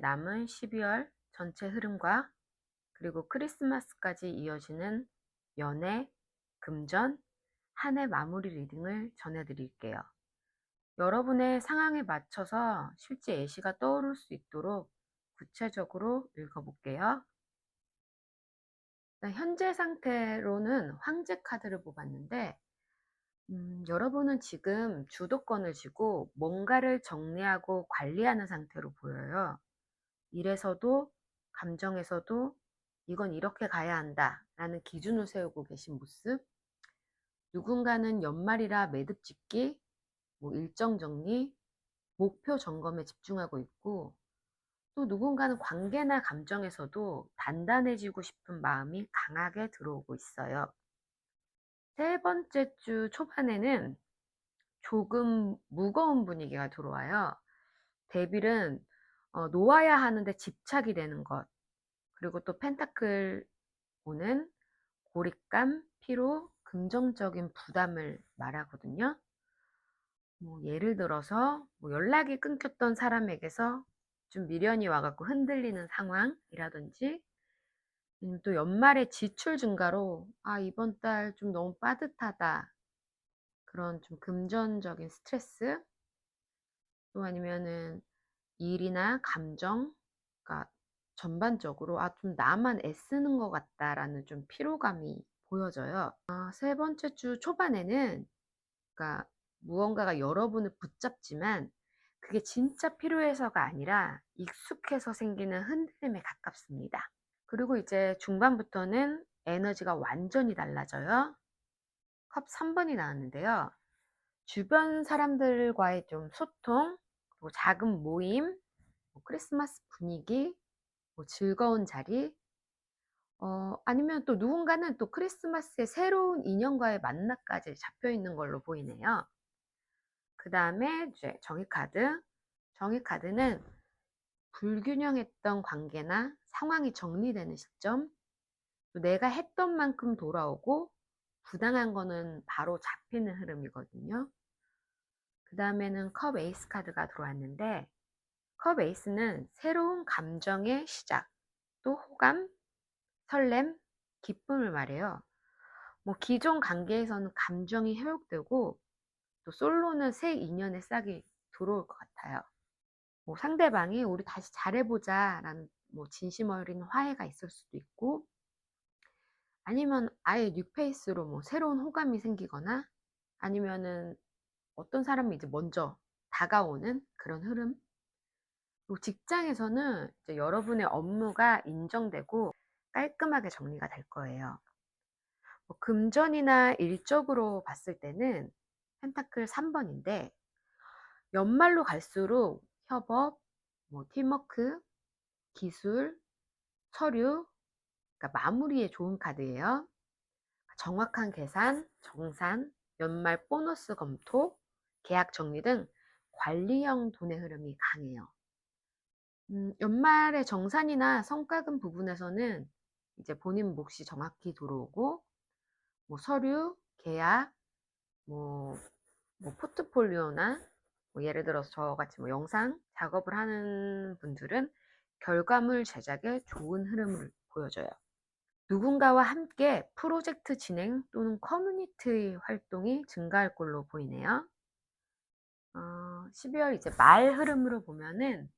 남은 12월 전체 흐름과 그리고 크리스마스까지 이어지는 연애, 금전, 한 해 마무리 리딩을 전해드릴게요. 여러분의 상황에 맞춰서 실제 예시가 떠오를 수 있도록 구체적으로 읽어볼게요. 일단 현재 상태로는 황제 카드를 뽑았는데 음, 여러분은 지금 주도권을 쥐고 뭔가를 정리하고 관리하는 상태로 보여요. 일에서도 감정에서도 이건 이렇게 가야 한다 라는 기준을 세우고 계신 모습. 누군가는 연말이라 매듭 짓기, 뭐 일정 정리, 목표 점검에 집중하고 있고 또 누군가는 관계나 감정에서도 단단해지고 싶은 마음이 강하게 들어오고 있어요. 세 번째 주 초반에는 조금 무거운 분위기가 들어와요. 데빌은 어, 놓아야 하는데 집착이 되는 것. 그리고 또 펜타클 오는 고립감, 피로, 긍정적인 부담을 말하거든요. 뭐 예를 들어서 뭐 연락이 끊겼던 사람에게서 좀 미련이 와갖고 흔들리는 상황이라든지 또 연말에 지출 증가로 아 이번 달 좀 너무 빠듯하다 그런 좀 금전적인 스트레스 또 아니면은 일이나 감정 그러니까 전반적으로 아 좀 나만 애쓰는 것 같다라는 좀 피로감이 보여져요. 아, 세 번째 주 초반에는 그러니까 무언가가 여러분을 붙잡지만 그게 진짜 필요해서가 아니라 익숙해서 생기는 흔들림에 가깝습니다. 그리고 이제 중반부터는 에너지가 완전히 달라져요. 컵 3번이 나왔는데요. 주변 사람들과의 좀 소통, 그리고 작은 모임, 뭐 크리스마스 분위기, 뭐 즐거운 자리, 어, 아니면 또 누군가는 또 크리스마스에 새로운 인연과의 만남까지 잡혀 있는 걸로 보이네요. 그 다음에 이제 정의카드. 정의카드는 불균형했던 관계나 상황이 정리되는 시점, 또 내가 했던 만큼 돌아오고 부당한 거는 바로 잡히는 흐름이거든요. 그 다음에는 컵 에이스 카드가 들어왔는데 컵 에이스는 새로운 감정의 시작, 또 호감, 설렘, 기쁨을 말해요. 뭐 기존 관계에서는 감정이 회복되고 또 솔로는 새 인연의 싹이 들어올 것 같아요. 뭐 상대방이 우리 다시 잘해보자 라는 뭐 진심 어린 화해가 있을 수도 있고 아니면 아예 뉴페이스로 뭐 새로운 호감이 생기거나 아니면은 어떤 사람이 이제 먼저 다가오는 그런 흐름 그리고 직장에서는 이제 여러분의 업무가 인정되고 깔끔하게 정리가 될 거예요. 뭐 금전이나 일적으로 봤을 때는 펜타클 3번인데 연말로 갈수록 협업, 뭐 팀워크, 기술, 서류, 그러니까 마무리에 좋은 카드예요. 정확한 계산, 정산, 연말 보너스 검토, 계약 정리 등 관리형 돈의 흐름이 강해요. 음, 연말의 정산이나 성과금 부분에서는 이제 본인 몫이 정확히 들어오고 뭐 서류, 계약, 뭐, 뭐 포트폴리오나 뭐 예를 들어서 저같이 뭐 영상 작업을 하는 분들은 결과물 제작에 좋은 흐름을 보여줘요. 누군가와 함께 프로젝트 진행 또는 커뮤니티 활동이 증가할 걸로 보이네요. 어, 12월 이제 말 흐름으로 보면은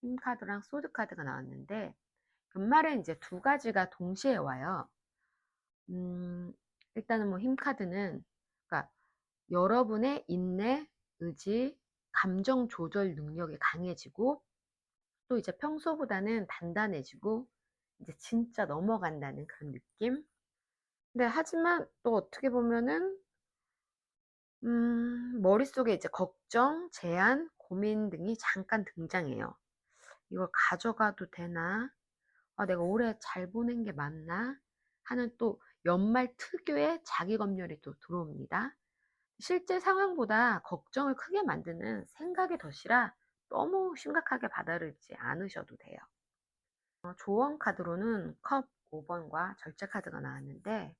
힘카드랑 소드카드가 나왔는데 연말에 이제 두 가지가 동시에 와요. 음, 일단은 뭐 힘카드는 그러니까 여러분의 인내, 의지, 감정 조절 능력이 강해지고 또 이제 평소보다는 단단해지고 이제 진짜 넘어간다는 그런 느낌. 근데 하지만 또 어떻게 보면은 음, 머릿속에 이제 걱정, 제한, 고민 등이 잠깐 등장해요. 이걸 가져가도 되나? 아, 내가 올해 잘 보낸 게 맞나? 하는 또 연말 특유의 자기 검열이 또 들어옵니다. 실제 상황보다 걱정을 크게 만드는 생각의 덫이라 너무 심각하게 받아들이지 않으셔도 돼요. 어, 조언 카드로는 컵 5번과 절제 카드가 나왔는데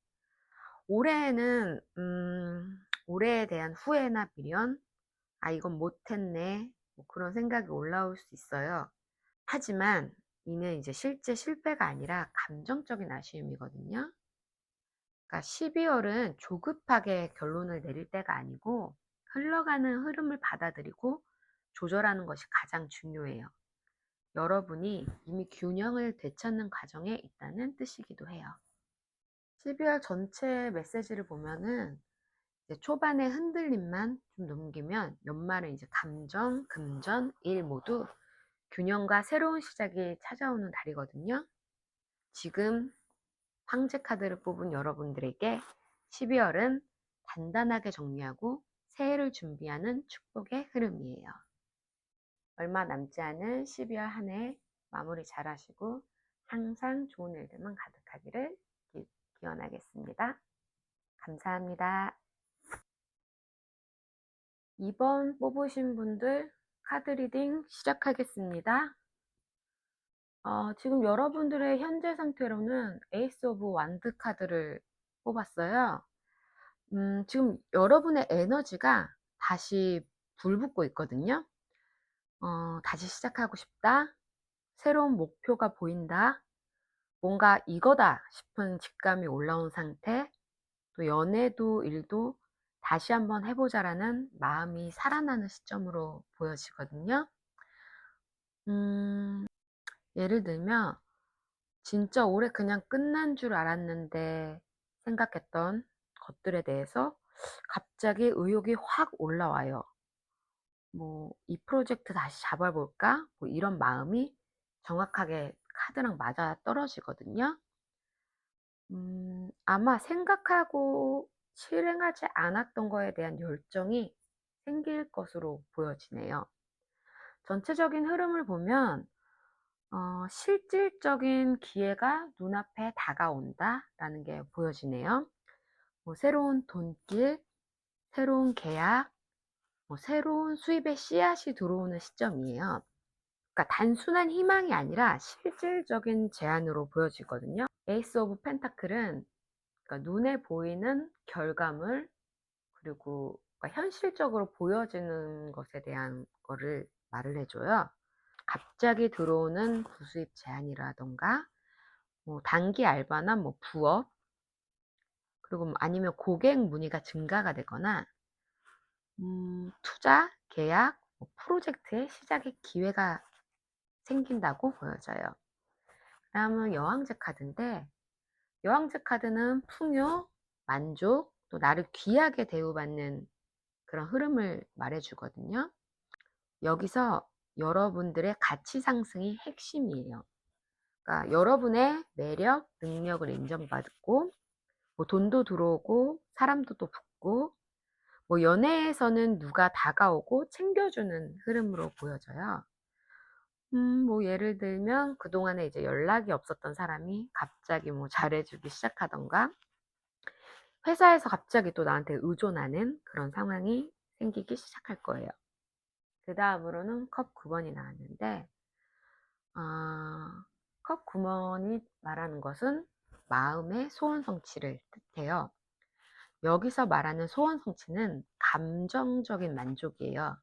올해에는 음, 올해에 대한 후회나 미련, 아 이건 못했네, 뭐 그런 생각이 올라올 수 있어요. 하지만 이는 이제 실제 실패가 아니라 감정적인 아쉬움이거든요. 그러니까 12월은 조급하게 결론을 내릴 때가 아니고 흘러가는 흐름을 받아들이고 조절하는 것이 가장 중요해요. 여러분이 이미 균형을 되찾는 과정에 있다는 뜻이기도 해요. 12월 전체 메시지를 보면은 초반의 흔들림만 좀 넘기면 연말은 이제 감정, 금전, 일 모두 균형과 새로운 시작이 찾아오는 달이거든요. 지금 황제 카드를 뽑은 여러분들에게 12월은 단단하게 정리하고 새해를 준비하는 축복의 흐름이에요. 얼마 남지 않은 12월 한 해 마무리 잘 하시고 항상 좋은 일들만 가득하기를 기- 기원하겠습니다. 감사합니다. 2번 뽑으신 분들 카드 리딩 시작하겠습니다. 어, 지금 여러분들의 현재 상태로는 에이스 오브 완드 카드를 뽑았어요. 음, 지금 여러분의 에너지가 다시 불붙고 있거든요. 어, 다시 시작하고 싶다. 새로운 목표가 보인다. 뭔가 이거다 싶은 직감이 올라온 상태. 또 연애도 일도 다시 한번 해보자라는 마음이 살아나는 시점으로 보여지거든요. 음, 예를 들면, 진짜 올해 그냥 끝난 줄 알았는데 생각했던 것들에 대해서 갑자기 의욕이 확 올라와요. 뭐, 이 프로젝트 다시 잡아볼까? 뭐 이런 마음이 정확하게 카드랑 맞아 떨어지거든요. 음, 아마 생각하고 실행하지 않았던 거에 대한 열정이 생길 것으로 보여지네요. 전체적인 흐름을 보면, 어, 실질적인 기회가 눈앞에 다가온다라는 게 보여지네요. 뭐 새로운 돈길, 새로운 계약, 뭐 새로운 수입의 씨앗이 들어오는 시점이에요. 그러니까 단순한 희망이 아니라 실질적인 제안으로 보여지거든요. 에이스 오브 펜타클은 그러니까 눈에 보이는 결과물 그리고 그러니까 현실적으로 보여지는 것에 대한 거를 말을 해줘요. 갑자기 들어오는 부수입 제한이라던가 뭐 단기 알바나 뭐 부업 그리고 뭐 아니면 고객 문의가 증가가 되거나 음, 투자, 계약, 뭐 프로젝트의 시작의 기회가 생긴다고 보여져요. 다음은 여왕제 카드인데 여왕제 카드는 풍요, 만족, 또 나를 귀하게 대우받는 그런 흐름을 말해주거든요. 여기서 여러분들의 가치 상승이 핵심이에요. 그러니까 여러분의 매력, 능력을 인정받고 뭐 돈도 들어오고 사람도 또 붙고 뭐 연애에서는 누가 다가오고 챙겨주는 흐름으로 보여져요. 음, 뭐 예를 들면 그동안에 이제 연락이 없었던 사람이 갑자기 뭐 잘해주기 시작하던가 회사에서 갑자기 또 나한테 의존하는 그런 상황이 생기기 시작할 거예요. 그 다음으로는 컵 9번이 나왔는데 아, 컵 9번이 말하는 것은 마음의 소원 성취를 뜻해요. 여기서 말하는 소원 성취는 감정적인 만족이에요.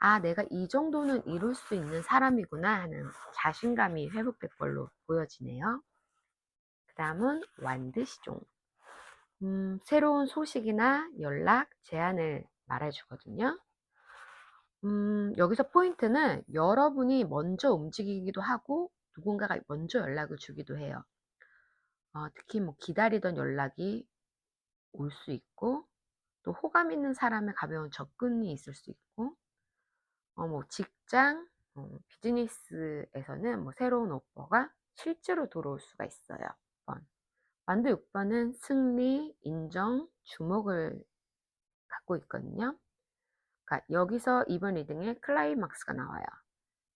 아, 내가 이 정도는 이룰 수 있는 사람이구나 하는 자신감이 회복될 걸로 보여지네요. 그 다음은 완드시종. 음, 새로운 소식이나 연락, 제안을 말해주거든요. 음, 여기서 포인트는 여러분이 먼저 움직이기도 하고 누군가가 먼저 연락을 주기도 해요. 어, 특히 뭐 기다리던 연락이 올 수 있고 또 호감 있는 사람의 가벼운 접근이 있을 수 있고 어, 뭐 직장, 어, 비즈니스에서는 뭐 새로운 오퍼가 실제로 들어올 수가 있어요. 6번. 완두 6번은 승리, 인정, 주목을 갖고 있거든요. 그러니까 여기서 이번 리딩에 클라이막스가 나와요.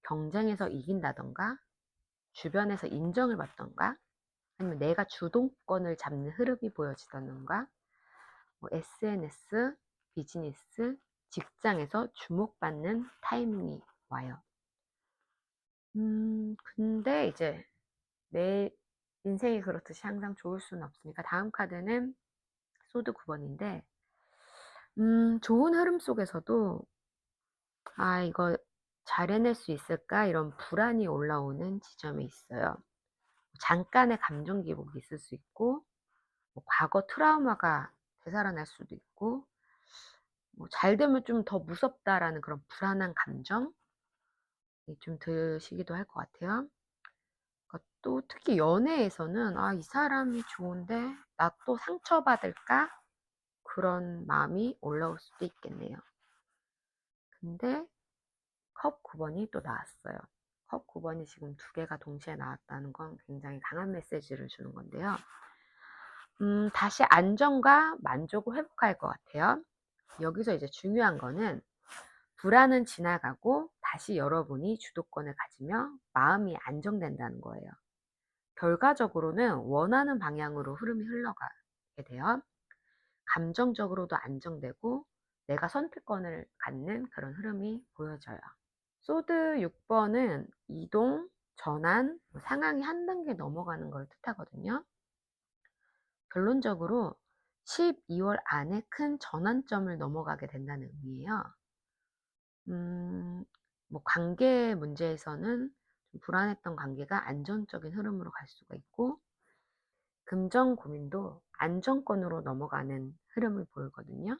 경쟁에서 이긴다던가, 주변에서 인정을 받던가, 아니면 내가 주동권을 잡는 흐름이 보여지던가, 뭐 SNS, 비즈니스, 직장에서 주목받는 타이밍이 와요. 음, 근데 이제 내 인생이 그렇듯이 항상 좋을 수는 없으니까 다음 카드는 소드 9번인데, 음, 좋은 흐름 속에서도, 아, 이거 잘 해낼 수 있을까? 이런 불안이 올라오는 지점이 있어요. 잠깐의 감정 기복이 있을 수 있고 뭐 과거 트라우마가 되살아날 수도 있고 뭐 '잘 되면 좀 더 무섭다.'라는 그런 불안한 감정이 좀 드시기도 할 것 같아요. 그러니까 또 특히 연애에서는 '아 이 사람이 좋은데 나 또 상처받을까?' 그런 마음이 올라올 수도 있겠네요. 근데 컵 9 번이 또 나왔어요. 컵 9 번이 지금 두 개가 동시에 나왔다는 건 굉장히 강한 메시지를 주는 건데요. 음 다시 안정과 만족을 회복할 것 같아요. 여기서 이제 중요한 거는 불안은 지나가고 다시 여러분이 주도권을 가지며 마음이 안정된다는 거예요. 결과적으로는 원하는 방향으로 흐름이 흘러가게 돼요. 감정적으로도 안정되고 내가 선택권을 갖는 그런 흐름이 보여져요. 소드 6번은 이동, 전환, 뭐 상황이 한 단계 넘어가는 걸 뜻하거든요. 결론적으로 12월 안에 큰 전환점을 넘어가게 된다는 의미예요. 음, 뭐 관계 문제에서는 좀 불안했던 관계가 안정적인 흐름으로 갈 수가 있고, 금전 고민도 안정권으로 넘어가는 흐름을 보이거든요.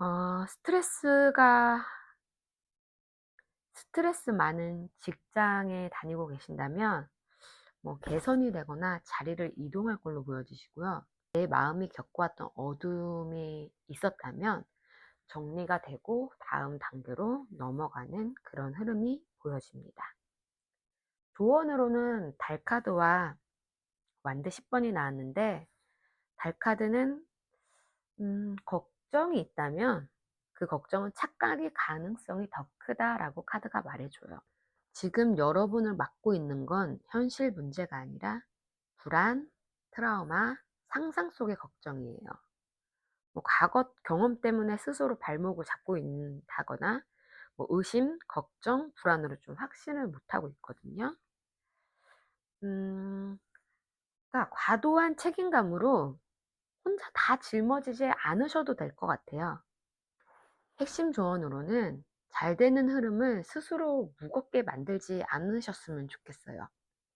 어, 스트레스가 스트레스 많은 직장에 다니고 계신다면 뭐 개선이 되거나 자리를 이동할 걸로 보여지시고요. 내 마음이 겪어왔던 어둠이 있었다면 정리가 되고 다음 단계로 넘어가는 그런 흐름이 보여집니다. 조언으로는 달카드와 완드 10번이 나왔는데 달카드는 음, 걱정이 있다면 그 걱정은 착각의 가능성이 더 크다라고 카드가 말해줘요. 지금 여러분을 맡고 있는 건 현실 문제가 아니라 불안, 트라우마, 상상 속의 걱정이에요. 뭐 과거 경험 때문에 스스로 발목을 잡고 있다거나 뭐 의심, 걱정, 불안으로 좀 확신을 못하고 있거든요. 음, 그러니까 과도한 책임감으로 혼자 다 짊어지지 않으셔도 될 것 같아요. 핵심 조언으로는 잘 되는 흐름을 스스로 무겁게 만들지 않으셨으면 좋겠어요.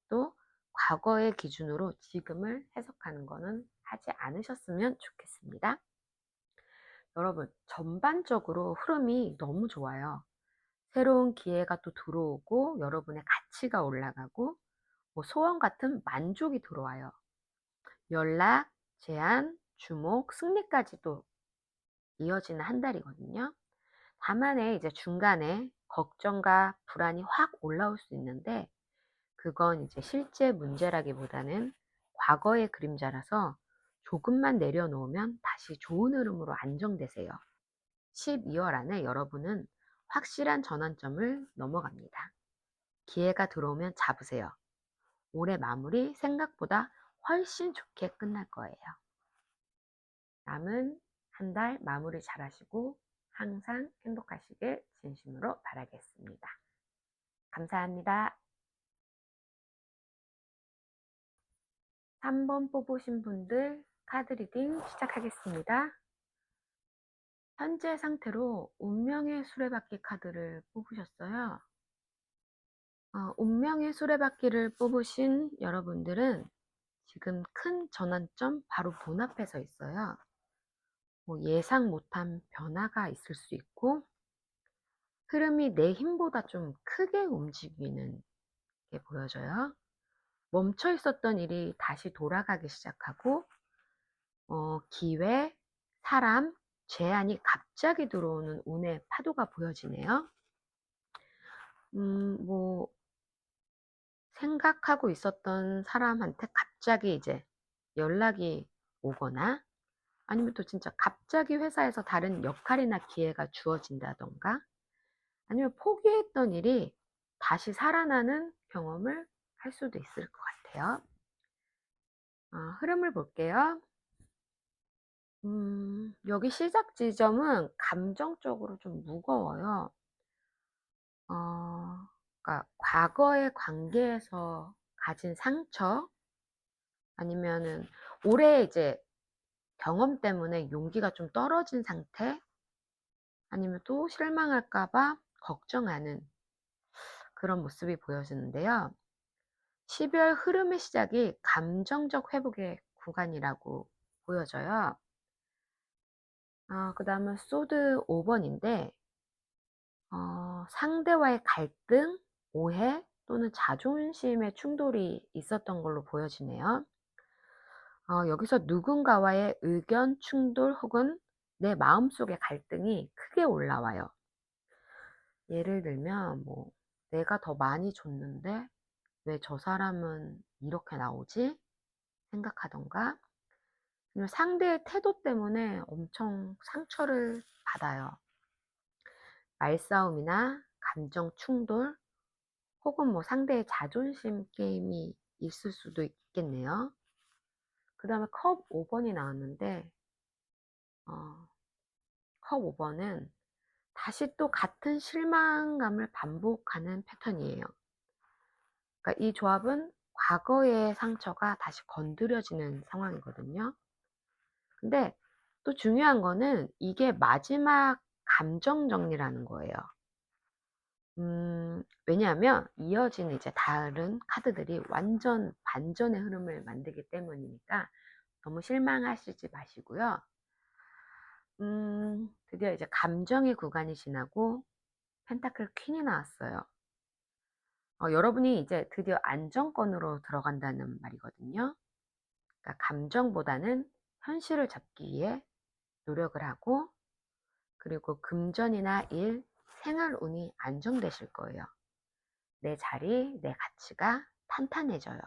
또 과거의 기준으로 지금을 해석하는 것은 하지 않으셨으면 좋겠습니다. 여러분, 전반적으로 흐름이 너무 좋아요. 새로운 기회가 또 들어오고 여러분의 가치가 올라가고 뭐 소원 같은 만족이 들어와요. 연락, 제안, 주목, 승리까지도 이어지는 한 달이거든요. 다만에 이제 중간에 걱정과 불안이 확 올라올 수 있는데 그건 이제 실제 문제라기보다는 과거의 그림자라서 조금만 내려놓으면 다시 좋은 흐름으로 안정되세요. 12월 안에 여러분은 확실한 전환점을 넘어갑니다. 기회가 들어오면 잡으세요. 올해 마무리 생각보다 훨씬 좋게 끝날 거예요. 남은 한 달 마무리 잘 하시고 항상 행복하시길 진심으로 바라겠습니다. 감사합니다. 3번 뽑으신 분들 카드 리딩 시작하겠습니다. 현재 상태로 운명의 수레바퀴 카드를 뽑으셨어요. 어, 운명의 수레바퀴를 뽑으신 여러분들은 지금 큰 전환점 바로 문 앞에 서 있어요. 뭐 예상 못한 변화가 있을 수 있고 흐름이 내 힘보다 좀 크게 움직이는 게 보여져요. 멈춰 있었던 일이 다시 돌아가기 시작하고 어, 기회, 사람, 제안이 갑자기 들어오는 운의 파도가 보여지네요. 음, 뭐 생각하고 있었던 사람한테 갑자기 이제 연락이 오거나 아니면 또 진짜 갑자기 회사에서 다른 역할이나 기회가 주어진다던가 아니면 포기했던 일이 다시 살아나는 경험을 할 수도 있을 것 같아요. 어, 흐름을 볼게요. 음, 여기 시작 지점은 감정적으로 좀 무거워요. 어, 그러니까 과거의 관계에서 가진 상처 아니면은 올해 이제 경험 때문에 용기가 좀 떨어진 상태 아니면 또 실망할까 봐 걱정하는 그런 모습이 보여지는데요. 12월 흐름의 시작이 감정적 회복의 구간이라고 보여져요. 어, 그 다음은 소드 5번인데, 어, 상대와의 갈등, 오해 또는 자존심의 충돌이 있었던 걸로 보여지네요. 어, 여기서 누군가와의 의견 충돌 혹은 내 마음속의 갈등이 크게 올라와요. 예를 들면, 뭐, 내가 더 많이 줬는데 왜 저 사람은 이렇게 나오지? 생각하던가, 상대의 태도 때문에 엄청 상처를 받아요. 말싸움이나 감정 충돌, 혹은 뭐 상대의 자존심 게임이 있을 수도 있겠네요. 그 다음에 컵 5번이 나왔는데, 어, 컵 5번은 다시 또 같은 실망감을 반복하는 패턴이에요. 그러니까 이 조합은 과거의 상처가 다시 건드려지는 상황이거든요. 근데 또 중요한 거는 이게 마지막 감정 정리라는 거예요. 음, 왜냐하면 이어지는 이제 다른 카드들이 완전 반전의 흐름을 만들기 때문이니까 너무 실망하시지 마시고요. 음, 드디어 이제 감정의 구간이 지나고 펜타클 퀸이 나왔어요. 어, 여러분이 이제 드디어 안정권으로 들어간다는 말이거든요. 그러니까 감정보다는 현실을 잡기 위해 노력을 하고 그리고 금전이나 일, 생활 운이 안정되실 거예요. 내 자리, 내 가치가 탄탄해져요.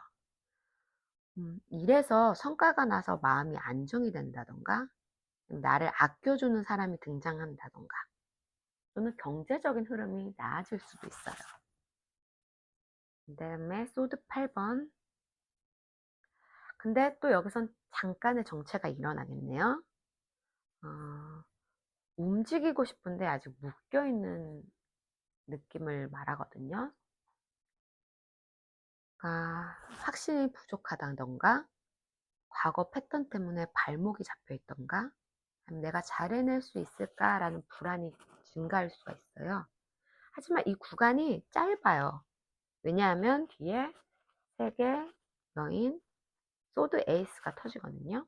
음, 일에서 성과가 나서 마음이 안정이 된다던가, 나를 아껴주는 사람이 등장한다던가, 또는 경제적인 흐름이 나아질 수도 있어요. 그 다음에 소드 8번. 근데 또 여기선 잠깐의 정체가 일어나겠네요. 어, 움직이고 싶은데 아직 묶여있는 느낌을 말하거든요. 그러니까 확신이 부족하다던가, 과거 패턴 때문에 발목이 잡혀 있던가, 내가 잘 해낼 수 있을까라는 불안이 증가할 수가 있어요. 하지만 이 구간이 짧아요. 왜냐하면 뒤에 세계 여인 소드 에이스가 터지거든요.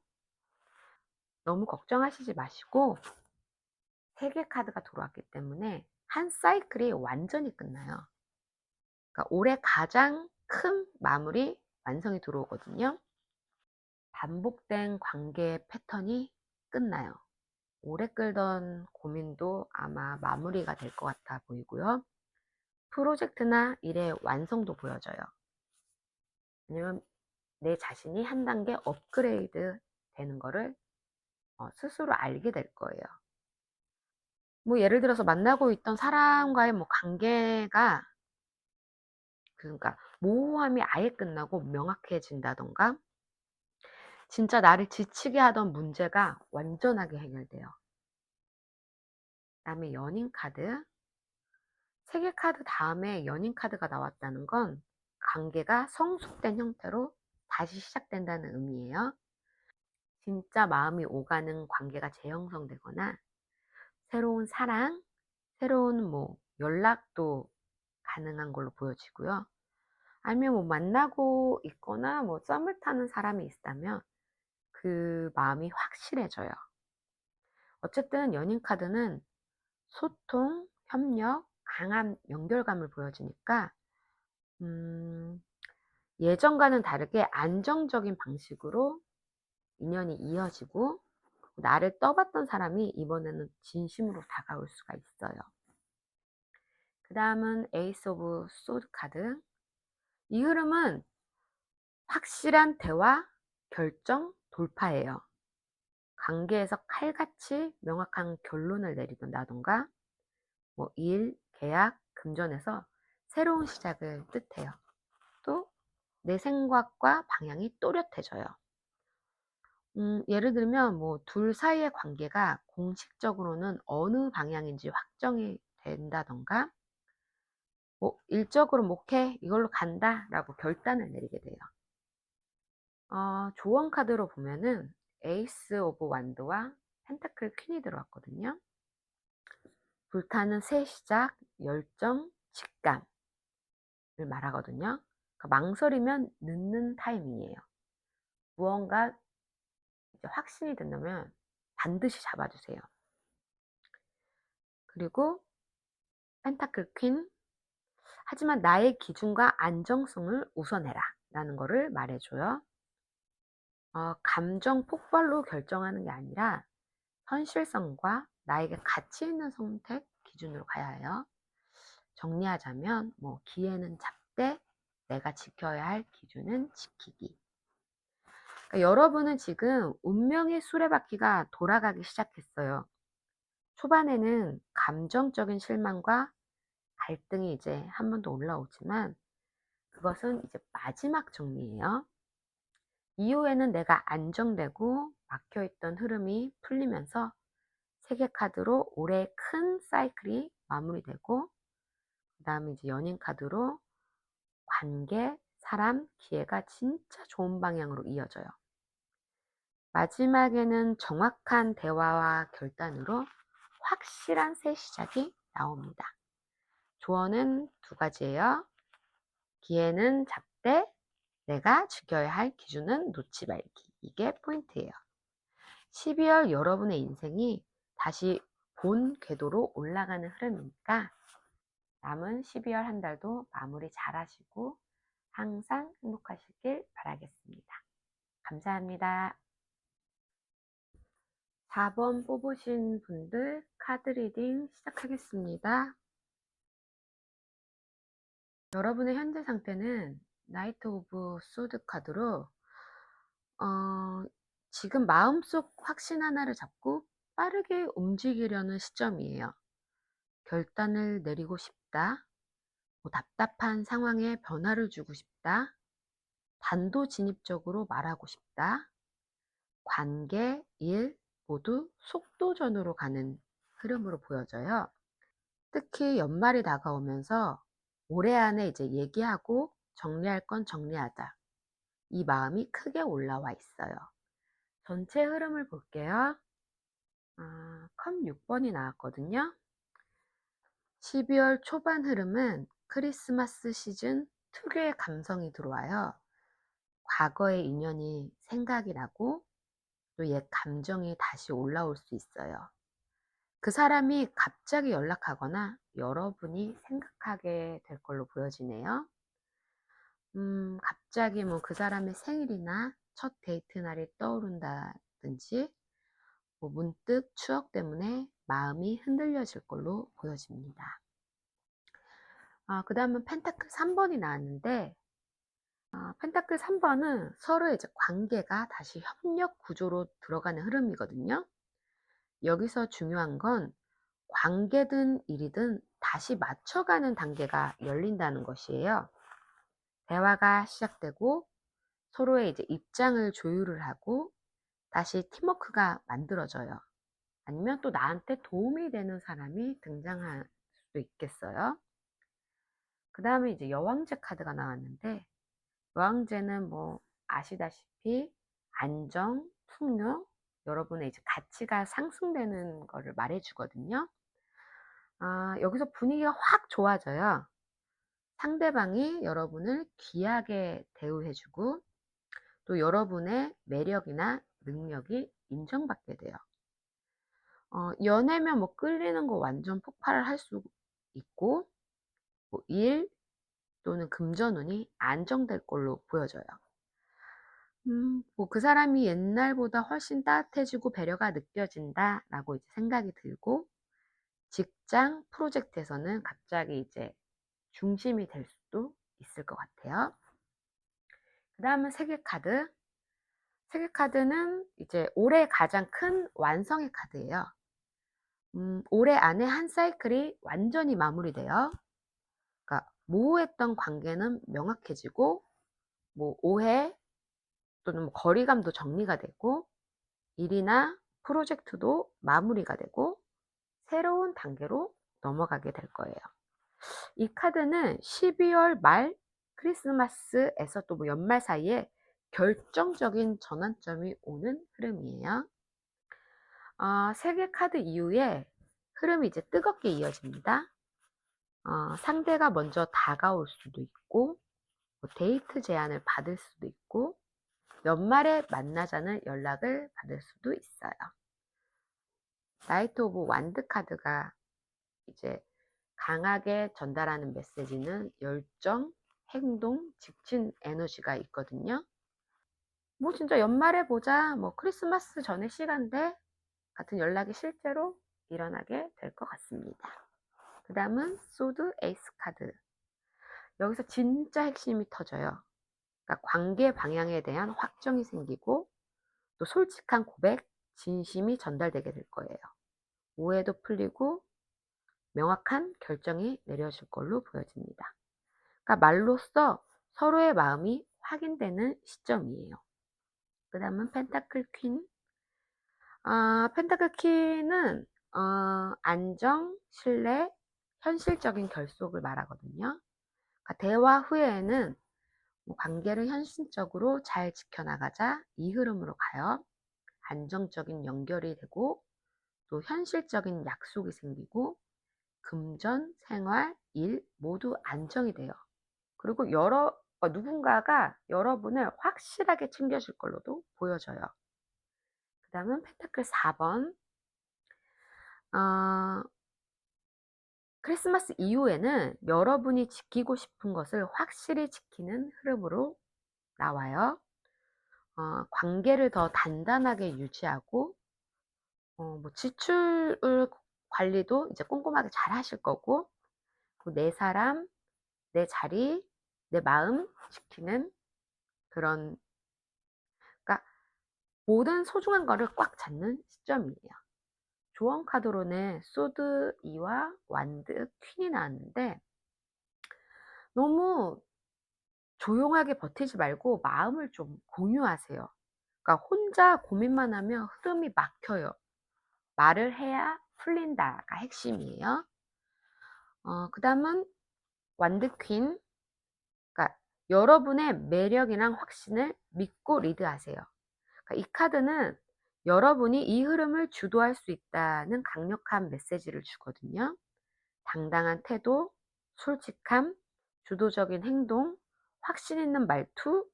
너무 걱정하시지 마시고 세 개 카드가 들어왔기 때문에 한 사이클이 완전히 끝나요. 그러니까 올해 가장 큰 마무리 완성이 들어오거든요. 반복된 관계 패턴이 끝나요. 오래 끌던 고민도 아마 마무리가 될 것 같아 보이고요. 프로젝트나 일의 완성도 보여져요. 왜냐면 내 자신이 한 단계 업그레이드 되는 거를 어, 스스로 알게 될 거예요. 뭐 예를 들어서 만나고 있던 사람과의 뭐 관계가 그러니까 모호함이 아예 끝나고 명확해진다던가 진짜 나를 지치게 하던 문제가 완전하게 해결돼요. 그다음에 연인 카드 세계 카드 다음에 연인 카드가 나왔다는 건 관계가 성숙된 형태로 다시 시작된다는 의미예요. 진짜 마음이 오가는 관계가 재형성되거나 새로운 사랑, 새로운 뭐 연락도 가능한 걸로 보여지고요. 아니면 뭐 만나고 있거나 뭐 썸을 타는 사람이 있다면 그 마음이 확실해져요. 어쨌든 연인 카드는 소통, 협력, 강한 연결감을 보여주니까 음, 예전과는 다르게 안정적인 방식으로 인연이 이어지고 나를 떠봤던 사람이 이번에는 진심으로 다가올 수가 있어요. 그 다음은 에이스 오브 소드 카드. 이 흐름은 확실한 대화, 결정, 돌파예요. 관계에서 칼같이 명확한 결론을 내리던다던가, 뭐 일, 계약, 금전에서 새로운 시작을 뜻해요. 또 내 생각과 방향이 또렷해져요. 음, 예를 들면 뭐 둘 사이의 관계가 공식적으로는 어느 방향인지 확정이 된다던가 뭐 일적으로 목해 이걸로 간다라고 결단을 내리게 돼요. 어, 조언 카드로 보면은 에이스 오브 완드와 펜타클 퀸이 들어왔거든요. 불타는 새 시작, 열정, 직감을 말하거든요. 그러니까 망설이면 늦는 타이밍이에요. 무언가 확신이 든다면 반드시 잡아주세요. 그리고 펜타클 퀸 하지만 나의 기준과 안정성을 우선해라 라는 거를 말해줘요. 어, 감정 폭발로 결정하는 게 아니라 현실성과 나에게 가치 있는 선택 기준으로 가야 해요. 정리하자면 뭐 기회는 잡되 내가 지켜야 할 기준은 지키기. 그러니까 여러분은 지금 운명의 수레바퀴가 돌아가기 시작했어요. 초반에는 감정적인 실망과 갈등이 이제 한 번 더 올라오지만 그것은 이제 마지막 정리예요. 이후에는 내가 안정되고 막혀있던 흐름이 풀리면서 세계 카드로 올해 큰 사이클이 마무리되고 그 다음에 이제 연인 카드로 관계, 사람, 기회가 진짜 좋은 방향으로 이어져요. 마지막에는 정확한 대화와 결단으로 확실한 새 시작이 나옵니다. 조언은 두 가지예요. 기회는 잡되 내가 지켜야 할 기준은 놓지 말기. 이게 포인트예요. 12월 여러분의 인생이 다시 본 궤도로 올라가는 흐름이니까 남은 12월 한 달도 마무리 잘 하시고 항상 행복하시길 바라겠습니다. 감사합니다. 4번 뽑으신 분들 카드 리딩 시작하겠습니다. 여러분의 현재 상태는 나이트 오브 소드 카드로 어, 지금 마음속 확신 하나를 잡고 빠르게 움직이려는 시점이에요. 결단을 내리고 싶다. 뭐 답답한 상황에 변화를 주고 싶다. 단도 진입적으로 말하고 싶다. 관계, 일 모두 속도전으로 가는 흐름으로 보여져요. 특히 연말이 다가오면서 올해 안에 이제 얘기하고 정리할 건 정리하자. 이 마음이 크게 올라와 있어요. 전체 흐름을 볼게요. 아, 컵 6번이 나왔거든요. 12월 초반 흐름은 크리스마스 시즌 특유의 감성이 들어와요. 과거의 인연이 생각이 나고 또 옛 감정이 다시 올라올 수 있어요. 그 사람이 갑자기 연락하거나 여러분이 생각하게 될 걸로 보여지네요. 음, 갑자기 뭐 그 사람의 생일이나 첫 데이트 날이 떠오른다든지 뭐 문득 추억 때문에 마음이 흔들려질 걸로 보여집니다. 아, 그 다음은 펜타클 3번이 나왔는데 아, 펜타클 3번은 서로 이제 관계가 다시 협력 구조로 들어가는 흐름이거든요. 여기서 중요한 건 관계든 일이든 다시 맞춰가는 단계가 열린다는 것이에요. 대화가 시작되고 서로의 이제 입장을 조율을 하고 다시 팀워크가 만들어져요. 아니면 또 나한테 도움이 되는 사람이 등장할 수도 있겠어요. 그 다음에 이제 여왕제 카드가 나왔는데 여왕제는 뭐 아시다시피 안정, 풍요, 여러분의 이제 가치가 상승되는 거를 말해주거든요. 아, 여기서 분위기가 확 좋아져요. 상대방이 여러분을 귀하게 대우해주고 또 여러분의 매력이나 능력이 인정받게 돼요. 어, 연애면 뭐 끌리는 거 완전 폭발을 할 수 있고 뭐 일 또는 금전운이 안정될 걸로 보여져요. 음, 뭐 그 사람이 옛날보다 훨씬 따뜻해지고 배려가 느껴진다라고 이제 생각이 들고 직장 프로젝트에서는 갑자기 이제 중심이 될 수도 있을 것 같아요. 그 다음은 세계 카드. 세계 카드는 이제 올해 가장 큰 완성의 카드예요. 음, 올해 안에 한 사이클이 완전히 마무리돼요. 그러니까 모호했던 관계는 명확해지고 뭐 오해 또는 뭐 거리감도 정리가 되고 일이나 프로젝트도 마무리가 되고 새로운 단계로 넘어가게 될 거예요. 이 카드는 12월 말 크리스마스에서 또 뭐 연말 사이에 결정적인 전환점이 오는 흐름이에요. 어, 세계 카드 이후에 흐름이 이제 뜨겁게 이어집니다. 어, 상대가 먼저 다가올 수도 있고, 뭐 데이트 제안을 받을 수도 있고, 연말에 만나자는 연락을 받을 수도 있어요. 나이트 오브 완드 카드가 이제 강하게 전달하는 메시지는 열정, 행동, 직진 에너지가 있거든요. 뭐 진짜 연말에 보자, 뭐 크리스마스 전에 시간대 같은 연락이 실제로 일어나게 될 것 같습니다. 그 다음은 소드 에이스 카드. 여기서 진짜 핵심이 터져요. 그러니까 관계 방향에 대한 확정이 생기고 또 솔직한 고백, 진심이 전달되게 될 거예요. 오해도 풀리고 명확한 결정이 내려질 걸로 보여집니다. 그러니까 말로써 서로의 마음이 확인되는 시점이에요. 그 다음은 펜타클 퀸. 아, 펜타클 퀸은 어, 안정, 신뢰, 현실적인 결속을 말하거든요. 그러니까 대화 후에는 뭐 관계를 현실적으로 잘 지켜나가자 이 흐름으로 가요. 안정적인 연결이 되고 또 현실적인 약속이 생기고 금전, 생활, 일 모두 안정이 돼요. 그리고 여러 어, 누군가가 여러분을 확실하게 챙겨줄 걸로도 보여져요. 그 다음은 펜타클 4번. 어, 크리스마스 이후에는 여러분이 지키고 싶은 것을 확실히 지키는 흐름으로 나와요. 어, 관계를 더 단단하게 유지하고, 어, 뭐 지출 관리도 이제 꼼꼼하게 잘 하실 거고, 내 사람, 내 자리, 내 마음 지키는 그런, 그러니까 모든 소중한 거를 꽉 잡는 시점이에요. 조언 카드로는 소드 2와 완드 퀸이 나왔는데 너무 조용하게 버티지 말고 마음을 좀 공유하세요. 그러니까 혼자 고민만 하면 흐름이 막혀요. 말을 해야 풀린다가 핵심이에요. 어, 그 다음은 완드 퀸. 여러분의 매력이랑 확신을 믿고 리드하세요. 그러니까 이 카드는 여러분이 이 흐름을 주도할 수 있다는 강력한 메시지를 주거든요. 당당한 태도, 솔직함, 주도적인 행동, 확신 있는 말투,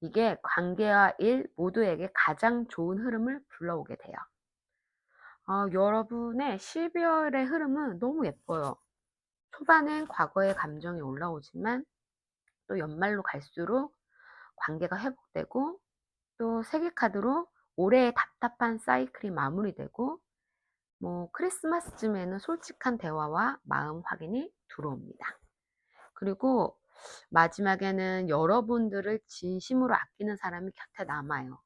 이게 관계와 일 모두에게 가장 좋은 흐름을 불러오게 돼요. 어, 여러분의 12월의 흐름은 너무 예뻐요. 초반엔 과거의 감정이 올라오지만 또 연말로 갈수록 관계가 회복되고 또 세계카드로 올해의 답답한 사이클이 마무리되고 뭐 크리스마스쯤에는 솔직한 대화와 마음 확인이 들어옵니다. 그리고 마지막에는 여러분들을 진심으로 아끼는 사람이 곁에 남아요.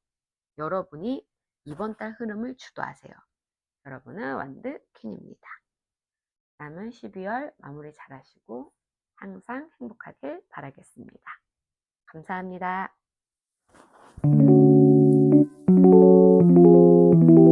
여러분이 이번 달 흐름을 주도하세요. 여러분은 완드 퀸입니다. 남은 12월 마무리 잘 하시고 항상 행복하길 바라겠습니다. 감사합니다. You.